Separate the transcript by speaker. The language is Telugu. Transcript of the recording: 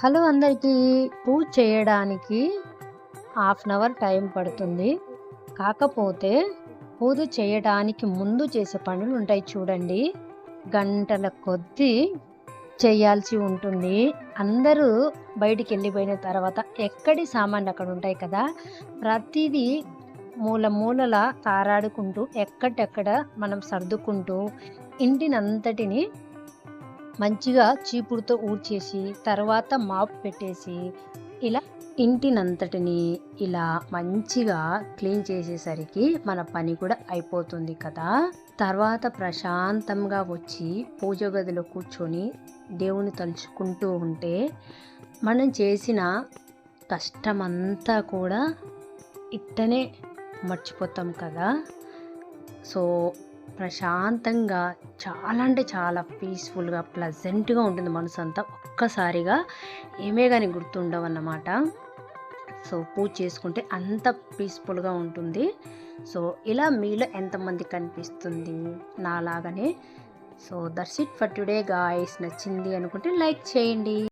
Speaker 1: హలో అందరికీ పూజ చేయడానికి హాఫ్ అన్ అవర్ టైం పడుతుంది. కాకపోతే పూజ చేయడానికి ముందు చేసే పనులు ఉంటాయి చూడండి. గంటల కొద్దీ చేయాల్సి ఉంటుంది. అందరూ బయటికి వెళ్ళిపోయిన తర్వాత ఎక్కడి సామాన్లు అక్కడ ఉంటాయి కదా ప్రతిదీ మూల మూలల తారాడుకుంటూ ఎక్కడెక్కడ మనం సర్దుకుంటూ ఇంటినంతటిని మంచిగా చీపుడుతో ఊడ్చేసి తర్వాత మాప్ పెట్టేసి ఇలా ఇంటినంతటిని ఇలా మంచిగా క్లీన్ చేసేసరికి మన పని కూడా అయిపోతుంది కదా. తర్వాత ప్రశాంతంగా వచ్చి పూజ గదిలో కూర్చొని దేవుని తలుచుకుంటూ ఉంటే మనం చేసిన కష్టమంతా కూడా ఇట్టనే మర్చిపోతాం కదా. సో ప్రశాంతంగా చాలా అంటే చాలా పీస్ఫుల్గా ప్లజెంట్గా ఉంటుంది మనసు అంతా ఒక్కసారిగా. ఏమే కానీ గుర్తుండవు అన్నమాట సో పూజ చేసుకుంటే అంత పీస్ఫుల్గా ఉంటుంది. సో ఇలా మీలో ఎంతమంది కనిపిస్తుంది నాలాగనే. So that's it for today guys నచ్చింది అనుకుంటే లైక్ చేయండి.